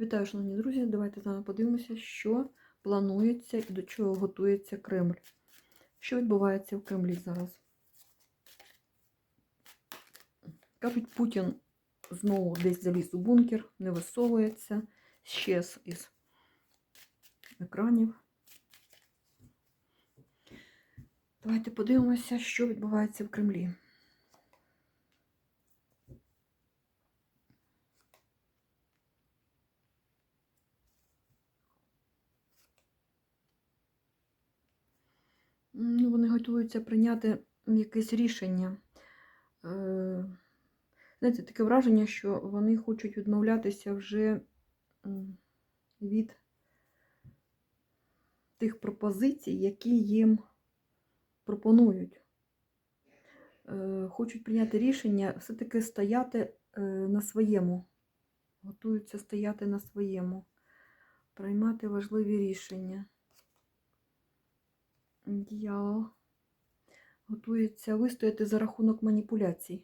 Вітаю, шановні друзі! Давайте з вами подивимося, що планується і до чого готується Кремль. Що відбувається в Кремлі зараз? Кажуть, Путін знову десь заліз у бункер, не висовується, щез із екранів. Давайте подивимося, що відбувається в Кремлі. Ну, вони готуються прийняти якесь рішення. Е, Знаєте, таке враження, що вони хочуть відмовлятися вже від тих пропозицій, які їм пропонують. Е, Хочуть прийняти рішення, все-таки стояти е, на своєму. Готуються стояти на своєму, приймати важливі рішення. Дьявол готується вистояти за рахунок маніпуляцій.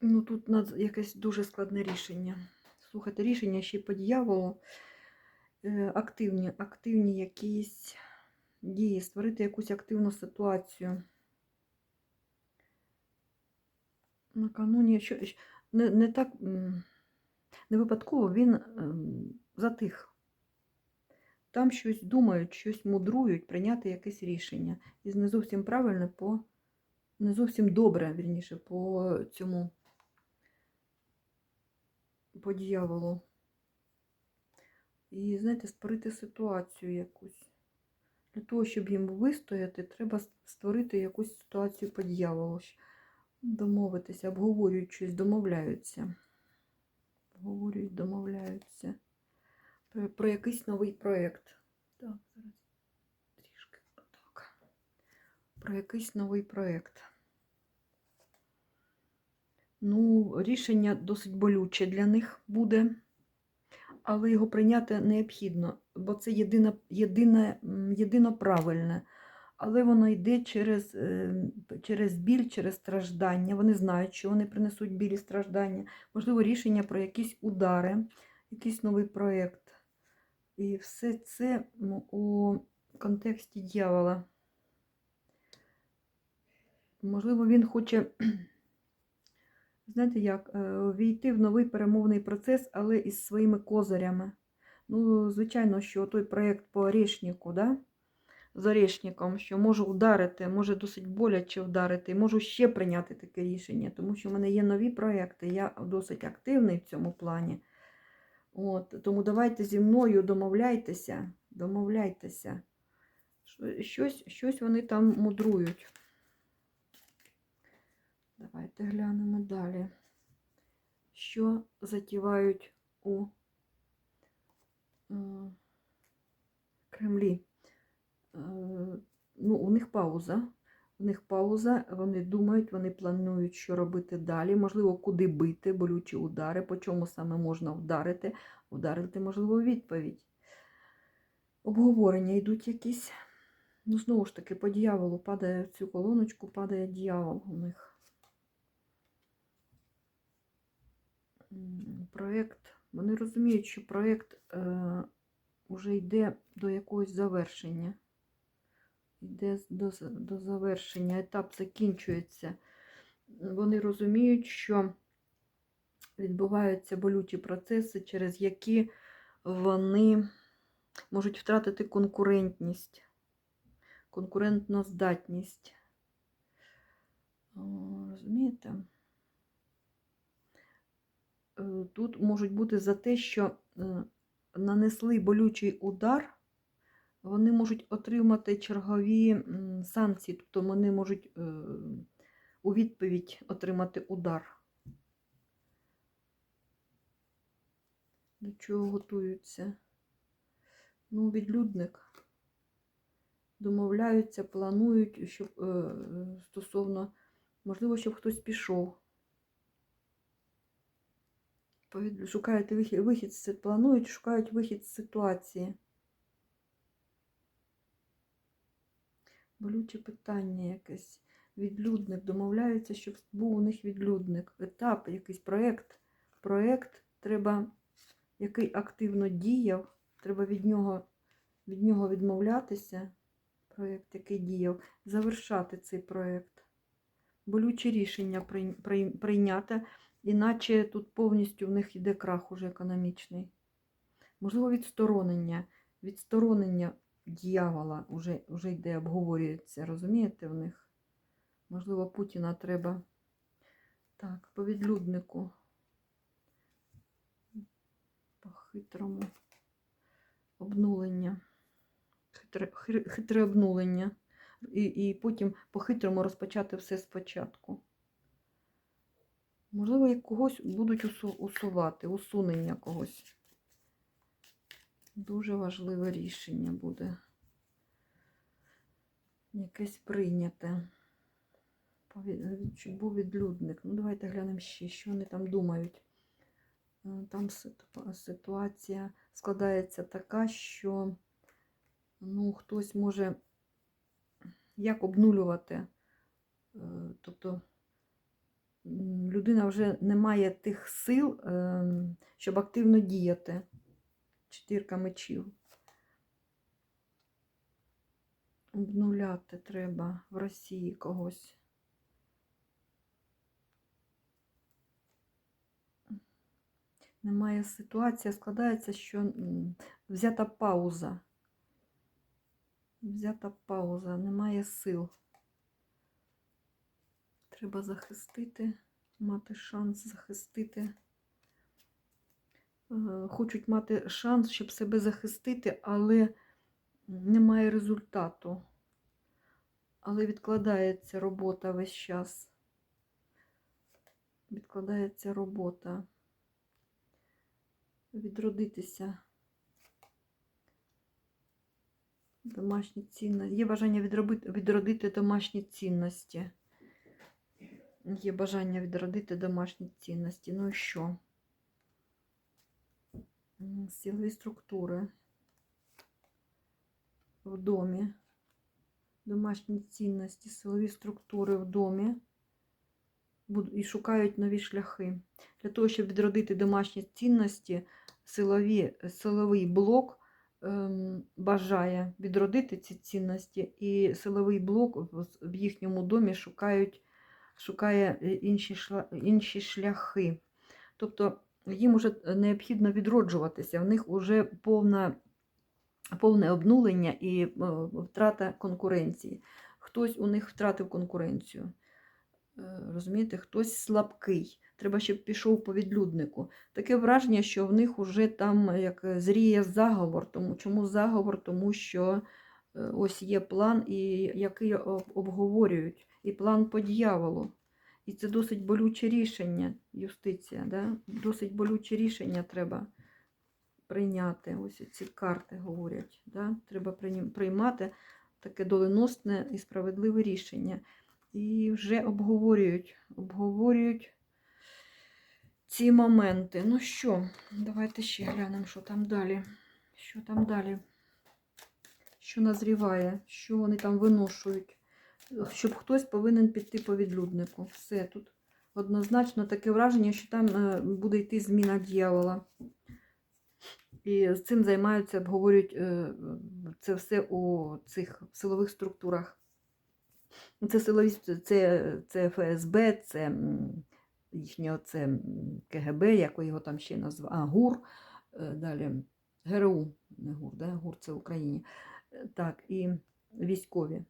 Ну, тут якесь дуже складне рішення. Слухайте, рішення ще й по дьяволу. Е, Активні, активні якісь дії, створити якусь активну ситуацію. Накануні що, не, не так. Не випадково він ем, затих. Там щось думають, щось мудрують, прийняти якесь рішення. І не зовсім правильне по не зовсім добре, вірніше, по цьому по дьяволу. І, знаєте, створити ситуацію якусь. Для того, щоб їм вистояти, треба створити якусь ситуацію по дьяволу. Домовитися, обговорюють щось, домовляються говорять, домовляються про, про якийсь новий проєкт. Так, зараз трішки так. Про якийсь новий проєкт. Ну, рішення досить болюче для них буде, але його прийняти необхідно, бо це єдине, єдине, єдино правильне. Але воно йде через, е, через біль, через страждання. Вони знають, що вони принесуть біль і страждання. Можливо, рішення про якісь удари, якийсь новий проєкт. І все це ну, у контексті дьявола. Можливо, він хоче, знаєте як, е, війти в новий перемовний процес, але із своїми козирями. Ну, звичайно, що той проєкт по Орешнику, да? З Орешником, що можу вдарити, може досить боляче вдарити, можу ще прийняти таке рішення, тому що в мене є нові проєкти, я досить активний в цьому плані. От, Тому давайте зі мною домовляйтеся, домовляйтеся. Щось, щось вони там мудрують. Давайте глянемо далі. Що затівають у е, Кремлі? Е, ну, у них пауза. У них пауза, вони думають, вони планують, що робити далі. Можливо, куди бити, болючі удари, по чому саме можна вдарити. Вдарити, можливо, відповідь. Обговорення йдуть якісь. Ну, знову ж таки, по дьяволу падає в цю колоночку, падає дьявол у них. Проєкт. Вони розуміють, що проєкт е, вже йде до якогось завершення йде до, до завершення, етап закінчується. Вони розуміють, що відбуваються болючі процеси, через які вони можуть втратити конкурентність, конкурентну здатність. Розумієте? Е, Тут можуть бути за те, що е, нанесли болючий удар вони можуть отримати чергові санкції, тобто вони можуть е, у відповідь отримати удар. До чого готуються? Ну, відлюдник. Домовляються, планують, щоб е, стосовно, можливо, щоб хтось пішов. Шукають вихід, вихід планують, шукають вихід з ситуації. Болюче питання якесь. Відлюдник. Домовляються, щоб був у них відлюдник. Етап, якийсь проєкт. Проєкт треба, який активно діяв. Треба від нього, від нього відмовлятися. Проєкт, який діяв, завершати цей проєкт. Болюче рішення прий- прий- прийняти, іначе тут повністю в них йде крах уже економічний. Можливо, відсторонення. Відсторонення дьявола вже, вже йде, обговорюється, розумієте, в них? Можливо, Путіна треба. Так, по відлюднику. По хитрому обнулення. Хитре, хитре обнулення. І, і потім по-хитрому розпочати все спочатку. Можливо, як когось будуть усу- усувати, усунення когось. Дуже важливе рішення буде. Якесь прийняте. Був відлюдник. Ну, давайте глянемо ще, що вони там думають. Е, Там ситуація складається така, що ну, хтось може як обнулювати. Е, Тобто людина вже не має тих сил, ем, щоб активно діяти. Чотирка мечів. Обнуляти треба в Росії когось. Немає ситуація, складається, що взята пауза. Взята пауза, немає сил. Треба захистити, мати шанс захистити. Е, Хочуть мати шанс, щоб себе захистити, але немає результату. Але відкладається робота весь час. Відкладається робота. Відродитися. Домашні цінності. Є бажання відробити, відродити домашні цінності. Є бажання відродити домашні цінності. Ну і що? Силові структури в домі. Домашні цінності, силові структури в домі. І шукають нові шляхи. Для того, щоб відродити домашні цінності, силові, силовий блок бажає відродити ці цінності, і силовий блок в, їхньому домі шукають, шукає інші, шла, інші шляхи. Тобто їм вже необхідно відроджуватися, в них вже повна, повне обнулення і е, втрата конкуренції. Хтось у них втратив конкуренцію. Е, Розумієте, хтось слабкий. Треба, щоб пішов по відлюднику. Таке враження, що в них уже там е, як е, зріє заговор. Тому, чому заговор? Тому що е, ось є план, і, який обговорюють, і план по дьяволу. І це досить болюче рішення, юстиція. Да? Досить болюче рішення треба прийняти. Ось ці карти говорять. Да? Треба приймати таке доленосне і справедливе рішення. І вже обговорюють, обговорюють ці моменти. Ну що, давайте ще глянемо, що там далі. Що там далі? Що назріває, що вони там виношують. Щоб хтось повинен піти по відлюднику. Все тут. Однозначно таке враження, що там е, буде йти зміна дьявола. І з цим займаються, обговорюють е, це все у цих силових структурах. Це силові, це, це ФСБ, це їхнє оце КГБ, як його там ще назвали, а, ГУР, е, далі ГРУ, не ГУР, да? ГУР це в Україні. Так, і військові.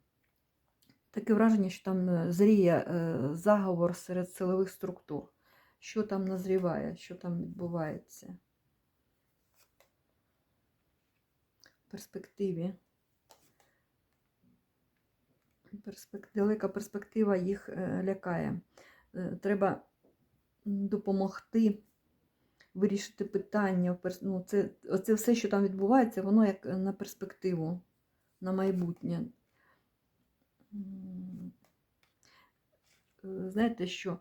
Таке враження, що там е, зріє е, заговор серед силових структур. Що там назріває, що там відбувається в перспективі. Перспек... Далека перспектива їх е, лякає. Треба допомогти вирішити питання. Ну, це, оце все, що там відбувається, воно як на перспективу, на майбутнє. Знаєте що?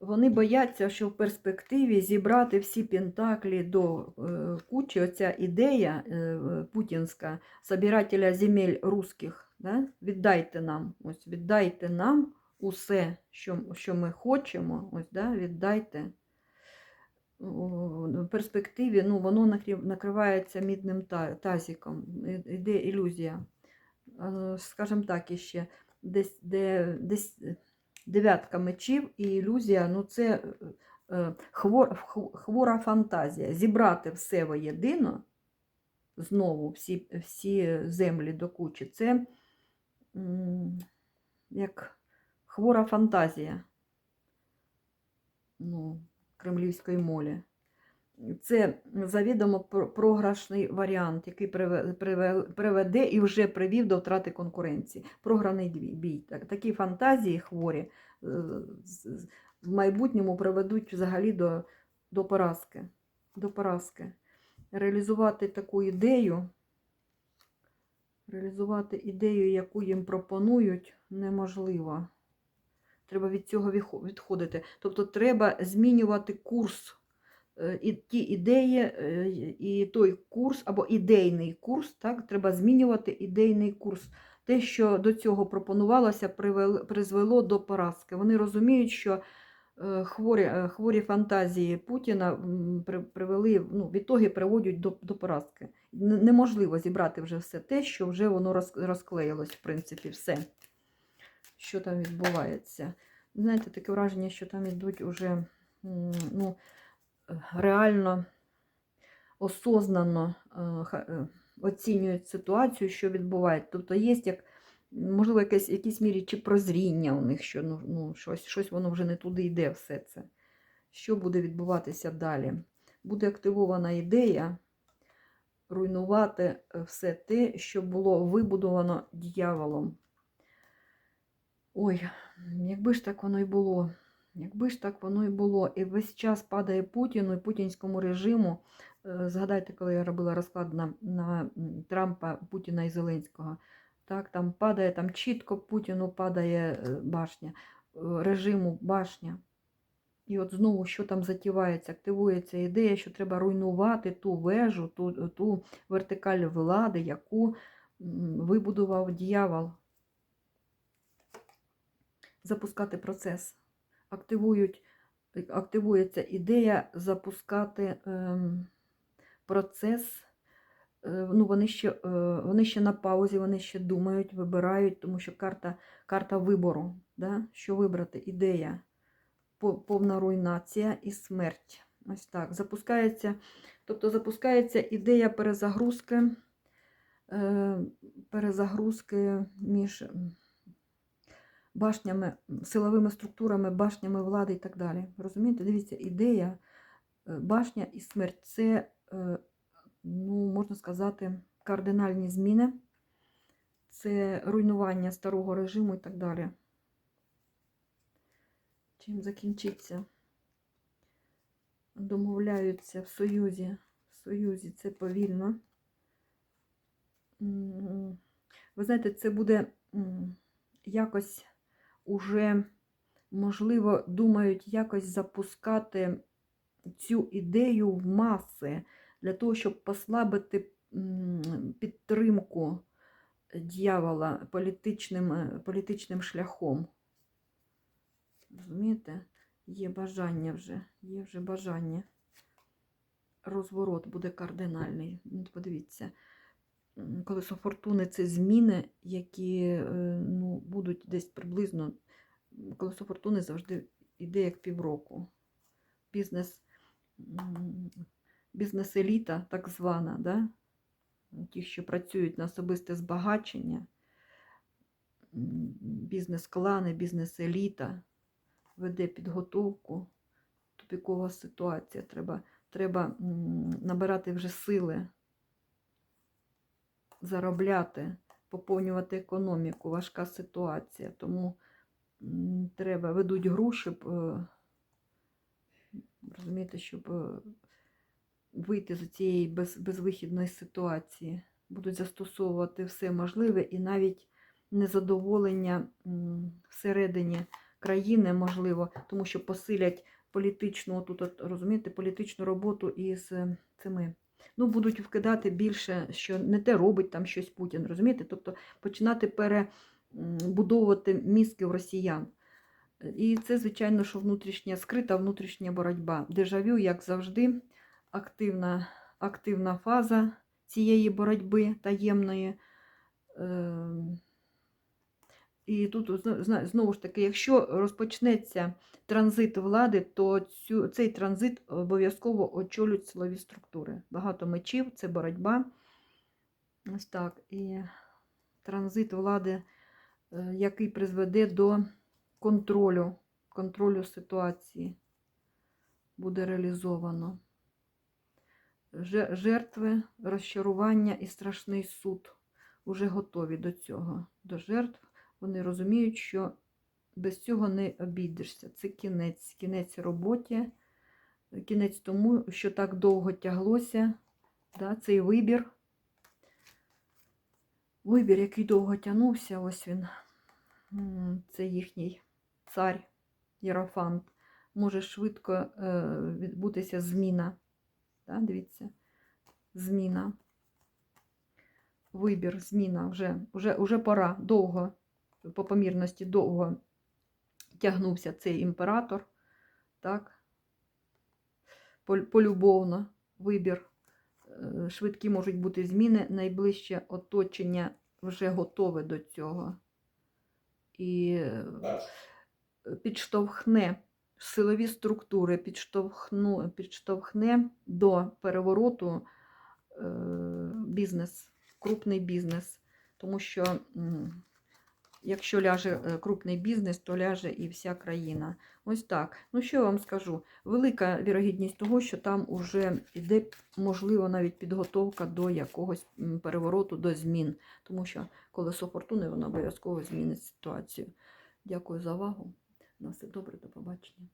Вони бояться, що в перспективі зібрати всі пентаклі до е, кучі. Оця ідея е, путінська собирателя земель русських, Да? Віддайте нам, ось віддайте нам усе, що, що ми хочемо. Ось, да? Віддайте. У перспективі ну, воно накривається мідним тазиком. Іде ілюзія. Е, Скажімо так, іще десь, де, десь дев'ятка мечів і ілюзія ну це е, хвор, хвора фантазія. Зібрати все воєдино, знову всі, всі землі до кучі, це як хвора фантазія ну, кремлівської молі. Це завідомо про- програшний варіант, який приве- приве- приведе і вже привів до втрати конкуренції. Програний бій. Такі фантазії хворі е, в майбутньому приведуть взагалі до, до поразки. До поразки. Реалізувати таку ідею, реалізувати ідею, яку їм пропонують, неможливо. Треба від цього відходити. Тобто треба змінювати курс і ті ідеї, е, і той курс, або ідейний курс, так, треба змінювати ідейний курс. Те, що до цього пропонувалося, призвело до поразки. Вони розуміють, що е, хворі, е, хворі фантазії Путіна привели, ну, відтоги приводять до, до поразки. Неможливо зібрати вже все те, що вже воно розклеїлось, в принципі, все, що там відбувається. Знаєте, таке враження, що там йдуть уже ну, е, реально осознано е, е, оцінюють ситуацію, що відбувається. Тобто є як, можливо, якесь, в якійсь мірі чи прозріння у них, що ну, ну, щось, щось воно вже не туди йде все це. Що буде відбуватися далі? Буде активована ідея руйнувати е, все те, що було вибудовано дьяволом. Ой, якби ж так воно й було. Якби ж так воно і було. І весь час падає Путіну і путінському режиму. Е, Згадайте, коли я робила розклад на, на Трампа, Путіна і Зеленського. Так, там падає, там чітко Путіну падає е, башня, е, режиму башня. І от знову, що там затівається, активується ідея, що треба руйнувати ту вежу, ту, ту вертикаль влади, яку вибудував дьявол. Запускати процес. Активують, активується ідея запускати ем, процес. Е, Ну, вони, ще, е, вони ще на паузі, вони ще думають, вибирають, тому що карта, карта вибору. Да? Що вибрати? Ідея повна руйнація і смерть. Ось так. Запускається, тобто запускається ідея перезагрузки, е, перезагрузки між башнями, силовими структурами, башнями влади і так далі. Розумієте? Дивіться, ідея, е, башня і смерть це, е, ну, можна сказати, кардинальні зміни, це руйнування старого режиму і так далі. Чим закінчиться? Домовляються в Союзі. В Союзі це повільно. Ви знаєте, це буде якось уже, можливо, думають якось запускати цю ідею в маси для того, щоб послабити підтримку дьявола політичним, е, політичним шляхом. Розумієте? Є бажання вже, є вже бажання. Розворот буде кардинальний. Подивіться, колесо фортуни це зміни, які е, ну, будуть десь приблизно. Колесо фортуни завжди йде як півроку. Бізнес, Бізнес-еліта, так звана, да? ті, що працюють на особисте збагачення, бізнес-клани, бізнес-еліта веде підготовку. Тупікова ситуація. Треба, треба набирати вже сили, заробляти, поповнювати економіку. Важка ситуація. Тому треба, ведуть гру, щоб, е, розумієте, щоб е, вийти з цієї без, безвихідної ситуації. Будуть застосовувати все можливе і навіть незадоволення всередині країни, можливо, тому що посилять політичну, тут, розумієте, політичну роботу із е, цими ну, будуть вкидати більше, що не те робить там щось Путін, розумієте? Тобто починати перебудовувати мізки в росіян. І це, звичайно, що внутрішня скрита внутрішня боротьба. Дежавю, як завжди, активна, активна фаза цієї боротьби таємної. Ем, І тут знову ж таки, якщо розпочнеться транзит влади, то цю, цей транзит обов'язково очолюють силові структури. Багато мечів, це боротьба. Ось так. І транзит влади, е, який призведе до контролю, контролю ситуації, буде реалізовано. Жертви, розчарування і страшний суд вже готові до цього, до жертв. Вони розуміють, що без цього не обійдешся. Це кінець, кінець роботі, кінець тому, що так довго тяглося. Да, цей вибір. Вибір, який довго тягнувся, ось він. Це їхній цар Єрофант. Може швидко е, відбутися зміна. Да, дивіться, зміна. Вибір, зміна вже, вже, вже пора довго, по помірності довго тягнувся цей імператор. Так? Полюбовно вибір. Е, Швидкі можуть бути зміни. Найближче оточення вже готове до цього. І е, підштовхне силові структури, підштовхну, підштовхне до перевороту е, бізнес, крупний бізнес. Тому що якщо ляже е, крупний бізнес, то ляже і вся країна. Ось так. Ну що я вам скажу? Велика вірогідність того, що там уже йде, можливо, навіть підготовка до якогось перевороту, до змін. Тому що колесо фортуни воно обов'язково змінить ситуацію. Дякую за увагу. На все добре, до побачення.